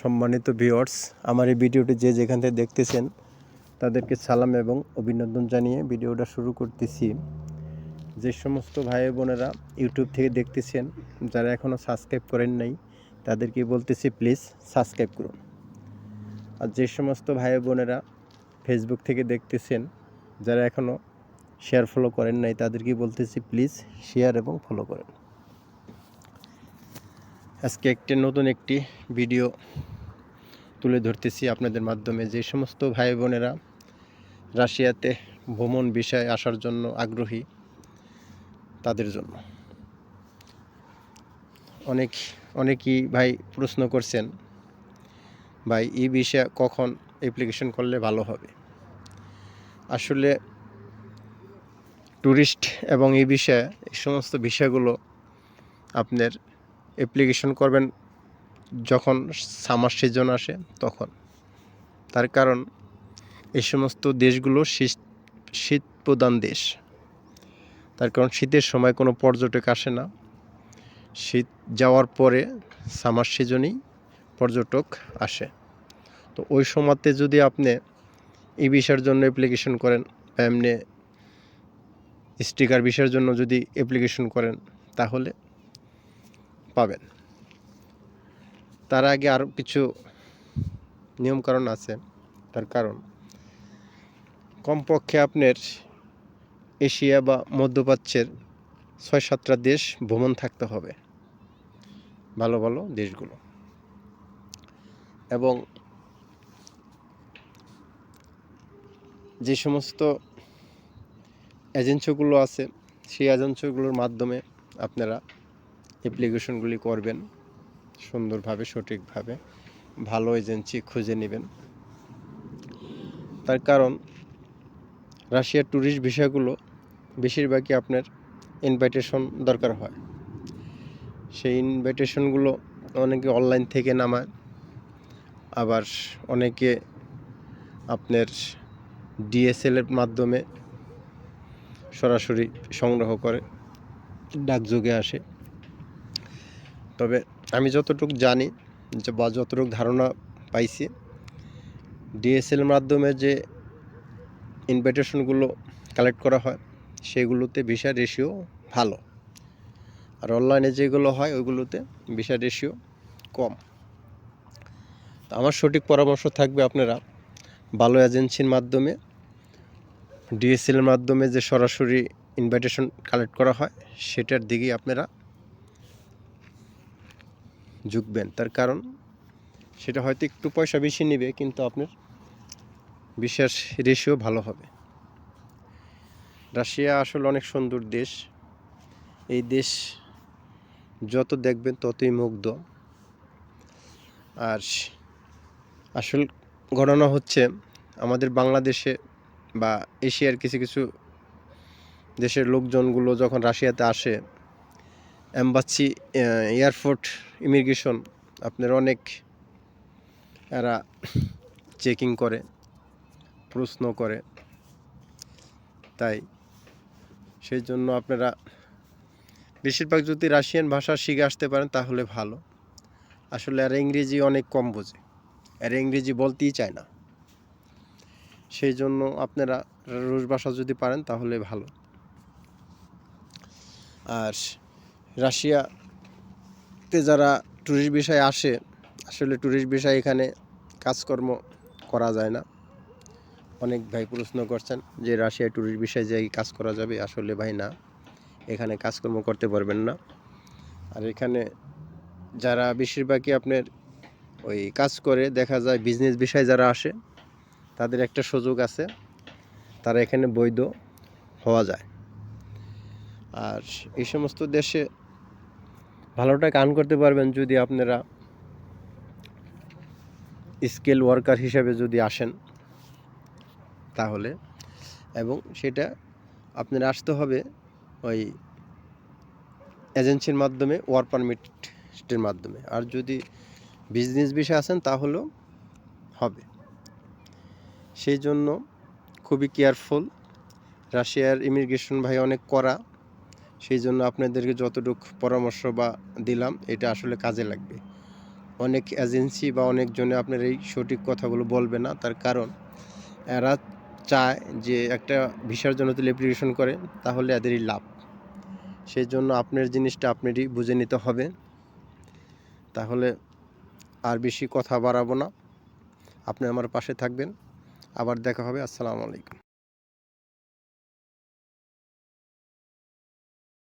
সম্মানিত ভিউয়ার্স, আমার এই ভিডিওটি যে যেখান থেকে দেখতেছেন, তাদেরকে সালাম এবং অভিনন্দন জানিয়ে ভিডিওটা শুরু করতেছি। যে সমস্ত ভাই বোনেরা ইউটিউব থেকে দেখতেছেন, যারা এখনও সাবস্ক্রাইব করেন নাই, তাদেরকে বলতেছি প্লিজ সাবস্ক্রাইব করুন। আর যে সমস্ত ভাই বোনেরা ফেসবুক থেকে দেখতেছেন, যারা এখনও শেয়ার ফলো করেন নাই, তাদেরকে বলতেছি প্লিজ শেয়ার এবং ফলো করেন। আজকে একটি নতুন একটি ভিডিও তুলে ধরতেছি আপনাদের মাধ্যমে। যে সমস্ত ভাই বোনেরা রাশিয়াতে ভ্রমণ বিষয়ে আসার জন্য আগ্রহী, তাদের জন্য। অনেক, অনেকেই ভাই প্রশ্ন করছেন, ভাই এই বিষয়ে কখন অ্যাপ্লিকেশন করলে ভালো হবে? আসলে ট্যুরিস্ট এবং এই বিষয়ে এই সমস্ত বিষয়গুলো আপনার অ্যাপ্লিকেশন করবেন যখন সামার সিজন আসে, তখন। তার কারণ, এই সমস্ত দেশগুলো শীত শীত প্রধান দেশ। তার কারণ, শীতের সময় কোনো পর্যটক আসে না। শীত যাওয়ার পরে সামার সিজনেই পর্যটক আসে। তো ওই সময়তে যদি আপনি এই বিষয়ের জন্য অ্যাপ্লিকেশন করেন বা এমনি স্টিকার বিষয়ের জন্য যদি অ্যাপ্লিকেশন করেন, তাহলে পাবেন। তার আগে আরও কিছু নিয়মকানুন আছে, তার কারণ। কমপক্ষে আপনার এশিয়া বা মধ্যপ্রাচ্যের ছয় সাতটা দেশ ভ্রমণ থাকতে হবে, ভালো ভালো দেশগুলো। এবং যে সমস্ত এজেন্সিগুলো আছে, সেই এজেন্সিগুলোর মাধ্যমে আপনারা অ্যাপ্লিকেশনগুলি করবেন, সুন্দরভাবে, সঠিকভাবে, ভালো এজেন্সি খুঁজে নেবেন। তার কারণ, রাশিয়ার ট্যুরিস্ট ভিসাগুলো বেশিরভাগই আপনার ইনভাইটেশন দরকার হয়। সেই ইনভাইটেশনগুলো অনেকে অনলাইন থেকে নামায়, আবার অনেকে আপনার ডিএসএলের মাধ্যমে সরাসরি সংগ্রহ করে, ডাকযোগে আসে। তবে আমি যতটুকু জানি যে বা যতটুকু ধারণা পাইছি ডিএসএল মাধ্যমে যে ইনভাইটেশনগুলো কালেক্ট করা হয়, সেগুলোতে ভিসা রেশিও ভালো। আর অনলাইনে যেগুলো হয়, ওইগুলোতে ভিসা রেশিও কম। তো আমার সঠিক পরামর্শ থাকবে আপনারা ভালো এজেন্সির মাধ্যমে ডিএসএলের মাধ্যমে যে সরাসরি ইনভাইটেশন কালেক্ট করা হয়, সেটার দিকেই আপনারা ঝুঁকবেন। তার কারণ সেটা হয়তো একটু পয়সা বেশি নেবে, কিন্তু আপনার বিশ্বাস রেশিও ভালো হবে। রাশিয়া আসলে অনেক সুন্দর দেশ। এই দেশ যত দেখবেন ততই মুগ্ধ। আর আসল ঘটনা হচ্ছে আমাদের বাংলাদেশে বা এশিয়ার কিছু কিছু দেশের লোকজনগুলো যখন রাশিয়াতে আসে অ্যাম্বাসি এয়ারপোর্ট ইমিগ্রেশন, আপনার অনেক এরা চেকিং করে, প্রশ্ন করে। তাই সেই জন্য আপনারা বেশিরভাগ যদি রাশিয়ান ভাষা শিখে আসতে পারেন তাহলে ভালো। আসলে আর ইংরেজি অনেক কম বোঝে। আর ইংরেজি বলতেই চায় না। সেই জন্য আপনারা রুশ ভাষা যদি পারেন তাহলে ভালো। আর রাশিয়াতে যারা ট্যুরিস্ট বিষয়ে আসে, আসলে ট্যুরিস্ট বিষয়ে এখানে কাজকর্ম করা যায় না। অনেক ভাই প্রশ্ন করছেন যে, রাশিয়ায় ট্যুরিস্ট বিষয়ে যাই কাজ করা যাবে? আসলে ভাই না, এখানে কাজকর্ম করতে পারবেন না। আর এখানে যারা বেশিরভাগই আপনার ওই কাজ করে, দেখা যায় বিজনেস বিষয়ে যারা আসে, তাদের একটা সুযোগ আছে, তারা এখানে বৈধ হওয়া যায়। আর এই সমস্ত দেশে ভালো টাকা আর্ন করতে পারবেন যদি আপনারা স্কিল ওয়ার্কার হিসাবে যদি আসেন তাহলে। এবং সেটা আপনার আসতে হবে ওই এজেন্সির মাধ্যমে, ওয়ার পারমিটের মাধ্যমে। আর যদি বিজনেস বিষয়ে আসেন তাহলেও হবে। সেই জন্য খুবই কেয়ারফুল। রাশিয়ার ইমিগ্রেশন ভাই অনেক করা সেই জন্য আপনাদেরকে যতটুকু পরামর্শ বা দিলাম, এটা আসলে কাজে লাগবে। অনেক এজেন্সি বা অনেকজনে আপনার এই সঠিক কথাগুলো বলবে না, তার কারণ এরা চায় যে একটা ভিসার জন্য তুলে অ্যাপ্লিকেশন করে, তাহলে এদেরই লাভ। সেই জন্য আপনার জিনিসটা আপনারই বুঝে নিতে হবে। তাহলে আর বেশি কথা বাড়াবো না। আপনি আমার পাশে থাকবেন। আবার দেখা হবে। আসসালামু আলাইকুম।